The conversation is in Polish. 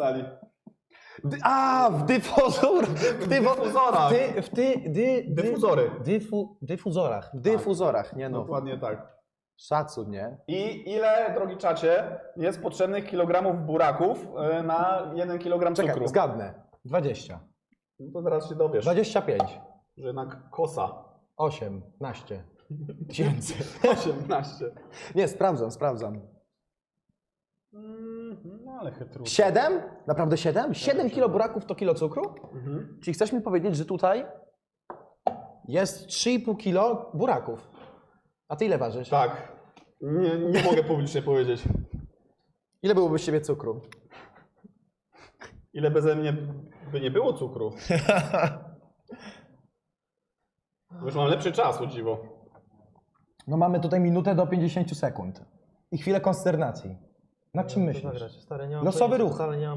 napisali. A, w dyfuzor! W, dywo- dyfuzorach. W, dy, w dy, dy, dy, Dyfuzory. Dyfu, dyfuzorach. W dyfuzorach, nie no. Dokładnie tak. Szacun, nie? I ile, drogi czacie, jest potrzebnych kilogramów buraków y, na 1 kilogram Czekaj, cukru? zgadnę. 20. No to zaraz się dowiesz, 25. że jednak kosa. 18 tysięcy. 18. Nie, sprawdzam, sprawdzam. Mm, No ale chytru. 7? Naprawdę 7? 7 kilo buraków to kilo cukru? Mhm. Czyli chcesz mi powiedzieć, że tutaj jest 3,5 kilo buraków. A ty ile ważysz? Tak. Nie, nie mogę publicznie powiedzieć. Ile byłoby z ciebie cukru? Ile beze mnie by nie było cukru. Już mam lepszy czas, o dziwo. No mamy tutaj minutę do 50 sekund. I chwilę konsternacji. Nad czym myślisz? Zagrać, stary, nie mam Losowy ruch. Wcale nie mam